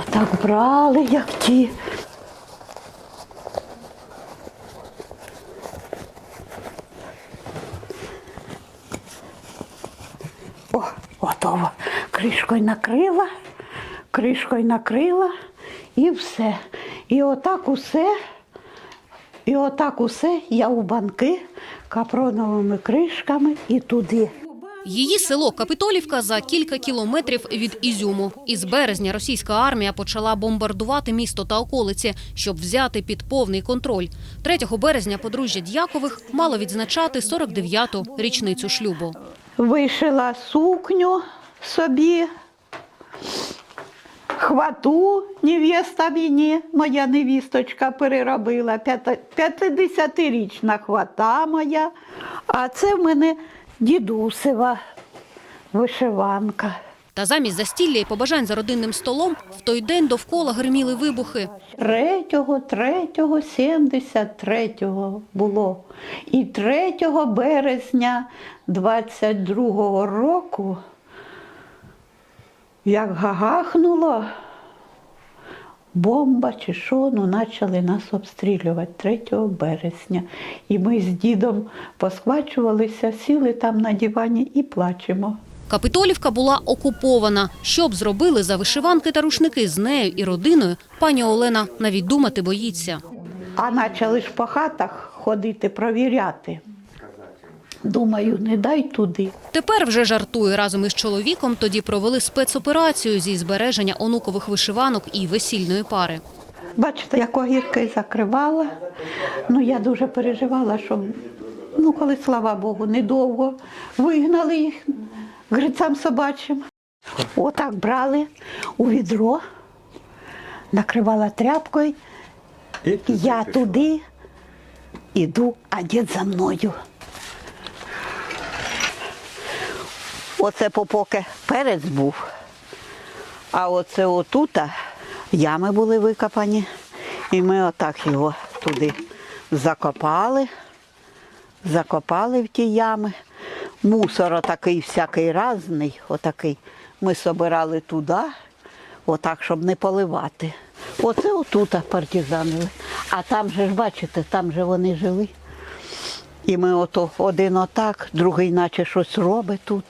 Отак брали, як ті. О, готово. Кришкою накрила, кришкою накрила і все. І отак усе, і отак усе я у банки капроновими кришками і туди. Її село Капитолівка за кілька кілометрів від Ізюму. Із березня російська армія почала бомбардувати місто та околиці, щоб взяти під повний контроль. 3 березня подружжя Дякових мало відзначати 49-ту річницю шлюбу. Вишила сукню собі, хвату невеста мені, моя невісточка переробила, 50-річна хвата моя, а це в мене дідусева вишиванка. Та замість застілля і побажань за родинним столом в той день довкола гриміли вибухи. 3-го, 3-го, 73-го було. І 3 березня 22-го року, як гагахнуло, бомба чи що, ну почали нас обстрілювати 3 березня. І ми з дідом посхвачувалися, сіли там на дивані і плачемо. Капитолівка була окупована. Що б зробили за вишиванки та рушники з нею і родиною, пані Олена навіть думати боїться. А почали ж по хатах ходити, провіряти. Думаю, не дай туди. Тепер вже жартує разом із чоловіком. Тоді провели спецоперацію зі збереження онукових вишиванок і весільної пари. Бачите, як огірки закривала. Ну, я дуже переживала, що, ну, коли, слава Богу, недовго вигнали їх грицям собачим. Отак брали у відро, накривала тряпкою, я туди іду, а дід за мною. Оце попоки перець був. А оце отута ями були викопані. І ми отак його туди закопали, закопали в ті ями. Мусор отакий всякий разний, отакий. Ми собирали туди, отак, щоб не поливати. Оце отута партизанили. А там же ж, бачите, там же вони жили. І ми ото один отак, другий наче щось робить тут.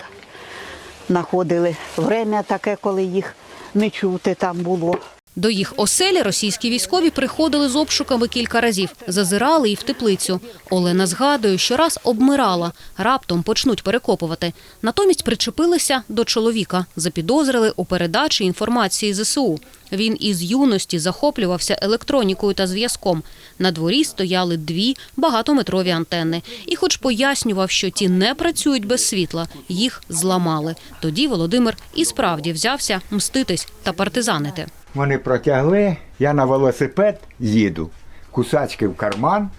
Находили время таке, коли їх не чути там було. До їх оселі російські військові приходили з обшуками кілька разів, зазирали і в теплицю. Олена згадує, що раз обмирала, раптом почнуть перекопувати. Натомість причепилися до чоловіка, запідозрили у передачі інформації ЗСУ. Він із юності захоплювався електронікою та зв'язком. На дворі стояли дві багатометрові антенни. І, хоч пояснював, що ті не працюють без світла, їх зламали. Тоді Володимир і справді взявся мститись та партизанити. Вони протягли, я на велосипед їду, кусачки в карман,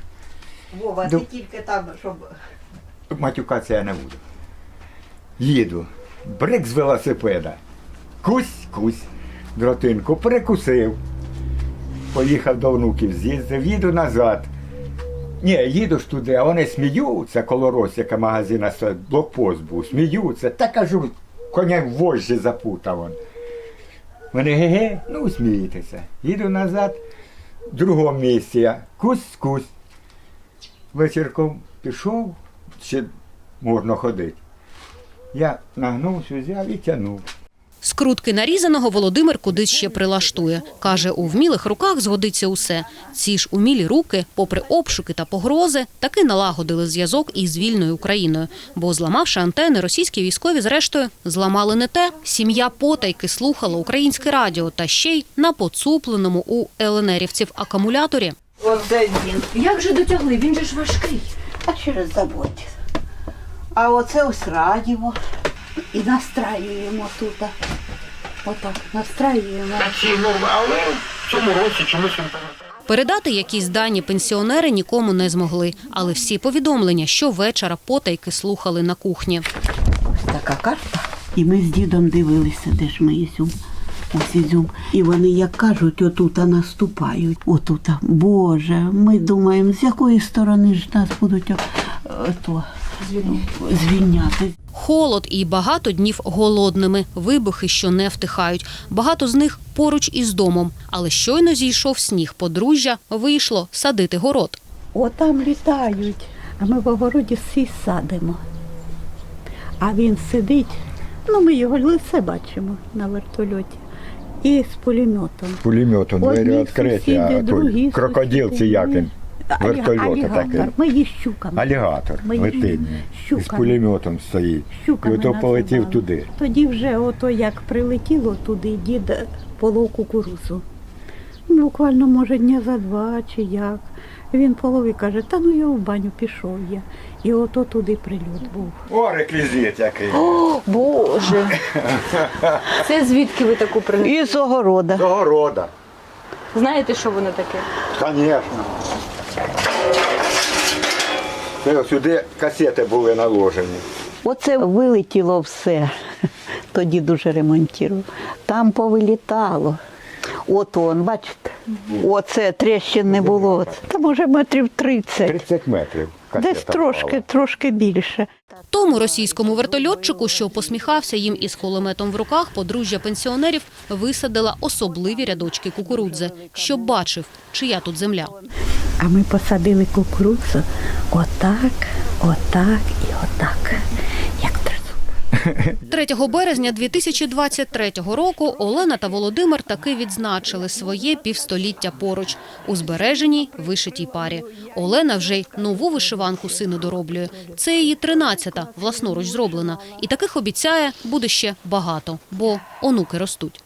Вова, ти тільки там, щоб. матюкатися я не буду. Їду, брик з велосипеда, кусь, кусь, дротинку прикусив. Поїхав до внуків, з'їздив, їду назад. Ні, їду ж туди, а вони сміються коло Росіка магазина, блокпост був, сміються. Та кажу, коня в вожжі запутав. Он. Вони ге-ге, ну смієтеся. Їду назад, в другому місці я кусь-кусь. Вечірком пішов, ще можна ходити. Я нагнувся, взяв і тягнув. Скрутки нарізаного Володимир кудись ще прилаштує. Каже, у вмілих руках згодиться усе. Ці ж умілі руки, попри обшуки та погрози, таки налагодили зв'язок із вільною Україною. Бо, зламавши антени, російські військові, зрештою, зламали не те. Сім'я потайки слухала українське радіо та ще й на поцупленому у ЛНРівців акумуляторі. Оце він. Як же дотягли? Він же ж важкий. А через завод. А оце ось радіо. І настраюємо тут. Отак, настраюємо. але в цьому році чомусь він Передати якісь дані пенсіонери нікому не змогли, але всі повідомлення щовечора потайки слухали на кухні. Ось така карта. І ми з дідом дивилися, де ж ми Ізюм. Ось Ізюм. І вони, як кажуть, отута наступають. Отута. Боже, ми думаємо, з якої сторони ж нас будуть то звільняти. Холод і багато днів голодними, вибухи, що не втихають. Багато з них поруч із домом. Але щойно зійшов сніг, подружжя вийшло садити город. Отам літають, а ми в огороді всі садимо. А він сидить, ну ми його лице бачимо на вертольоті. І з пулеметом. Пулеметом двері відкриті, а крокодил сусіди. Вертольота такий. Ми її щуками. Алігатор летить. З пулеметом стоїть. щуками І ото полетів називали. туди. Тоді вже ото як прилетіло туди, дід полов кукурузу. Буквально, може, дня за два чи як. Він полов і каже, та ну я в баню пішов я. І ото туди прильот був. О, реквізит який. О, Боже. Це звідки ви таку принесли? І з огорода. Знаєте, що воно таке? Звісно. Сюди касети були наложені. Оце вилетіло все. Тоді дуже ремонтував. Там повилітало. От он, бачите, оце тріщин не було. Та може метрів 30. 30 метрів. Касета Десь трошки, трошки більше. Тому російському вертольотчику, що посміхався їм із кулеметом в руках, подружжя пенсіонерів висадила особливі рядочки кукурудзи, щоб бачив, чия тут земля. А ми посадили кукурудзу отак, отак і отак. Як тризуб. 3 березня 2023 року Олена та Володимир таки відзначили своє півстоліття поруч у збереженій вишитій парі. Олена вже й нову вишиванку сину дороблює. Це її тринадцята, власноруч зроблена. І таких обіцяє буде ще багато, бо онуки ростуть.